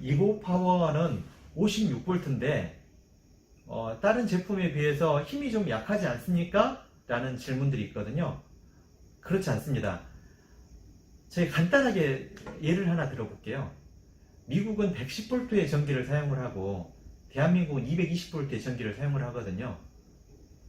이고 파워는 56V인데 어, 다른 제품에 비해서 힘이 좀 약하지 않습니까? 라는 질문들이 있거든요. 그렇지 않습니다. 저희 간단하게 예를 하나 들어볼게요. 미국은 110V의 전기를 사용을 하고 대한민국은 220V의 전기를 사용을 하거든요.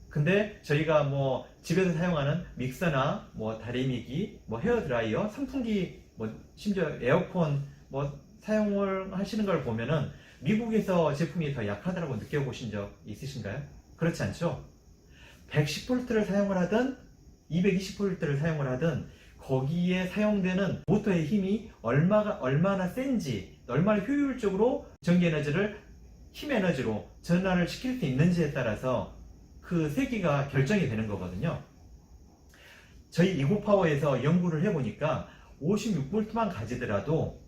근데 저희가 뭐 집에서 사용하는 믹서나 뭐 다리미기, 뭐 헤어 드라이어, 선풍기, 뭐 심지어 에어컨 뭐 사용을 하시는 걸 보면은 미국에서 제품이 더 약하다고 느껴보신 적 있으신가요? 그렇지 않죠? 110V를 사용을 하든 220V를 사용을 하든 거기에 사용되는 모터의 힘이 얼마가 얼마나 센지 얼마나 효율적으로 전기 에너지를 힘 에너지로 전환을 시킬 수 있는지에 따라서 그 세기가 결정이 되는 거거든요. 저희 이고파워에서 연구를 해보니까 56V만 가지더라도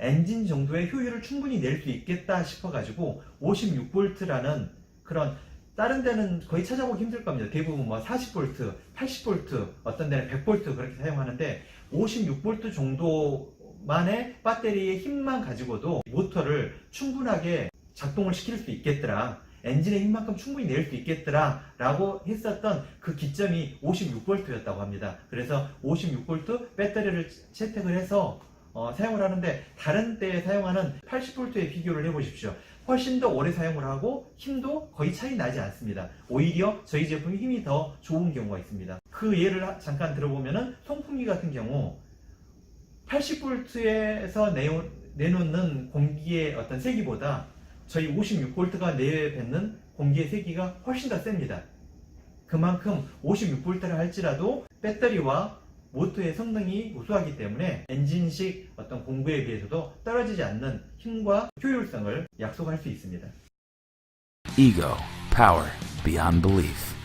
엔진 정도의 효율을 충분히 낼 수 있겠다 싶어가지고 56V라는 그런 다른 데는 거의 찾아보기 힘들 겁니다. 대부분 뭐 40V, 80V, 어떤 데는 100V 그렇게 사용하는데 56V 정도만의 배터리의 힘만 가지고도 모터를 충분하게 작동을 시킬 수 있겠더라. 엔진의 힘만큼 충분히 낼 수 있겠더라 라고 했었던 그 기점이 56V였다고 합니다. 그래서 56V 배터리를 채택을 해서 어, 사용을 하는데 다른 때에 사용하는 80V에 비교를 해보십시오. 훨씬 더 오래 사용을 하고 힘도 거의 차이 나지 않습니다. 오히려 저희 제품이 힘이 더 좋은 경우가 있습니다. 그 예를 하- 잠깐 들어보면은 송풍기 같은 경우 80V에서 내놓는 공기의 어떤 세기보다 저희 56V가 내뱉는 공기의 세기가 훨씬 더 셉니다. 그만큼 56V를 할지라도 배터리와 모터의 성능이 우수하기 때문에 엔진식 어떤 공구에 비해서도 떨어지지 않는 힘과 효율성을 약속할 수 있습니다. Ego, power, beyond belief.